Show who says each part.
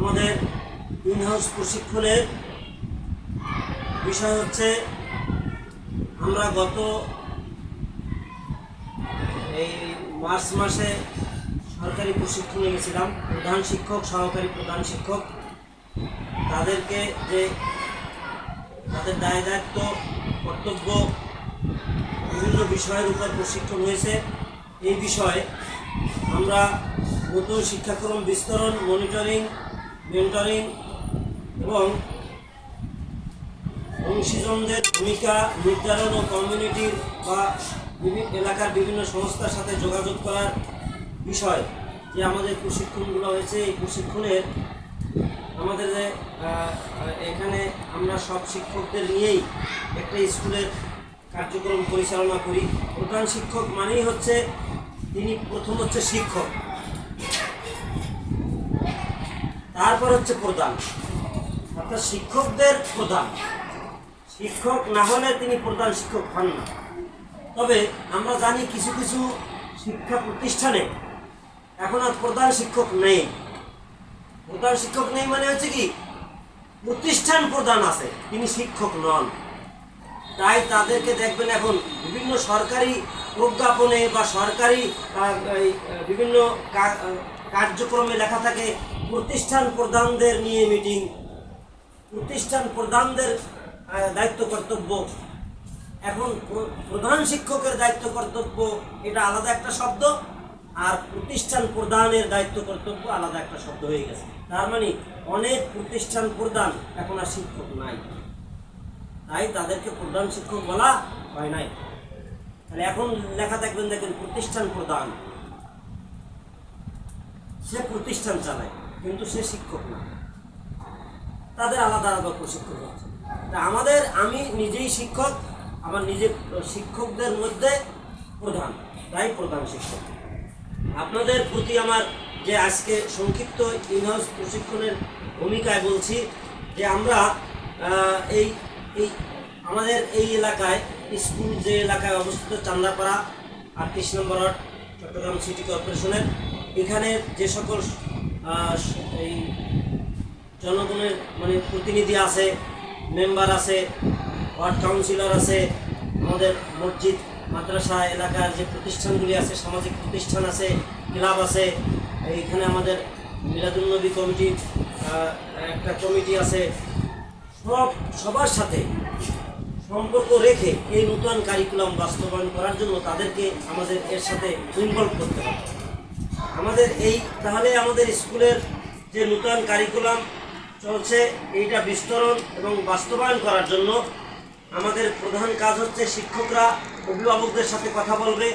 Speaker 1: আমাদের ইনহাউস প্রশিক্ষণের বিষয় হচ্ছে আমরা গত এই মার্চ মাসে সরকারি প্রশিক্ষণে গেছিলাম, প্রধান শিক্ষক, সহকারী প্রধান শিক্ষক। তাদেরকে যে তাদের দায় দায়িত্ব, কর্তব্য, বিভিন্ন বিষয়ের উপর প্রশিক্ষণ হয়েছে। এই বিষয়ে আমরা নতুন শিক্ষাক্রম বিস্তরণ মনিটরিং মেন্টরিং এবং অংশীজনদের ভূমিকা নির্ধারণ ও কমিউনিটির বা বিভিন্ন এলাকার বিভিন্ন সংস্থার সাথে যোগাযোগ করার বিষয় যে আমাদের প্রশিক্ষণগুলো হয়েছে। এই প্রশিক্ষণের আমাদের যে এখানে আমরা সব শিক্ষকদের নিয়েই একটা স্কুলের কার্যক্রম পরিচালনা করি। প্রধান শিক্ষক মানেই হচ্ছে তিনি প্রথম হচ্ছে শিক্ষক। তারপর হচ্ছে প্রধান। অর্থাৎ শিক্ষকদের প্রধান। শিক্ষক না হলে তিনি প্রধান শিক্ষক হন না। তবে আমরা জানি কিছু কিছু শিক্ষা প্রতিষ্ঠানে এখন আর প্রধান শিক্ষক নেই। প্রধান শিক্ষক নেই মানে হচ্ছে কি, প্রতিষ্ঠান প্রধান আছে, তিনি শিক্ষক নন। তাই তাদেরকে দেখবেন এখন বিভিন্ন সরকারি প্রজ্ঞাপনে বা সরকারি বিভিন্ন কার্যক্রমে লেখা থাকে প্রতিষ্ঠান প্রধানদের নিয়ে মিটিং। প্রতিষ্ঠান প্রধানদের দায়িত্ব কর্তব্য। এখন প্র- প্রধান শিক্ষকের দায়িত্ব কর্তব্য, এটা আলাদা একটা শব্দ, আর প্রতিষ্ঠান প্রধানের দায়িত্ব কর্তব্য আলাদা একটা শব্দ হয়ে গেছে। তার মানে অনেক প্রতিষ্ঠান প্রধান এখন আর শিক্ষক নাই। তাই তাদেরকে প্রধান শিক্ষক বলা হয় নাই। তাহলে এখন লেখা থাকবেন দেখেন প্রতিষ্ঠান প্রধান। সে প্রতিষ্ঠান চালায়। কিন্তু সে শিক্ষক না। তাদের আলাদা আলাদা প্রশিক্ষণ আছে। তা আমাদের, আমি নিজেই শিক্ষক, আমার নিজে শিক্ষকদের মধ্যে প্রধান তাই প্রধান শিক্ষক। আপনাদের প্রতি আমার যে আজকে সংক্ষিপ্ত ইনহাউস প্রশিক্ষণের ভূমিকায় বলছি, যে আমরা এই এই, আমাদের এই এলাকায়, স্কুল যে এলাকায় অবস্থিত চান্দাপাড়া, আটত্রিশ নম্বর চট্টগ্রাম সিটি কর্পোরেশনের, এখানে যে সকল এই জনগণের মানে প্রতিনিধি আছে মেম্বার আছে ওয়ার্ড কাউন্সিলর আছে, আমাদের মসজিদ, মাদ্রাসা এলাকার যে প্রতিষ্ঠানগুলি আছে, সামাজিক প্রতিষ্ঠান আছে, ক্লাব আছে, এইখানে আমাদের মিলাদুলনবী কমিটি একটা কমিটি আছে। সব সবার সাথে সম্পর্ক রেখে এই নূতন কারিকুলাম বাস্তবায়ন করার জন্য তাদেরকে আমাদের এর সাথে ইনভলভ করতে হবে। আমাদের এই, তাহলে আমাদের স্কুলের যে নূতন কারিকুলাম চলছে, এইটা বিস্তরণ এবং বাস্তবায়ন করার জন্য আমাদের প্রধান কাজ হচ্ছে শিক্ষকরা, অভিভাবকদের সাথে কথা বলবে।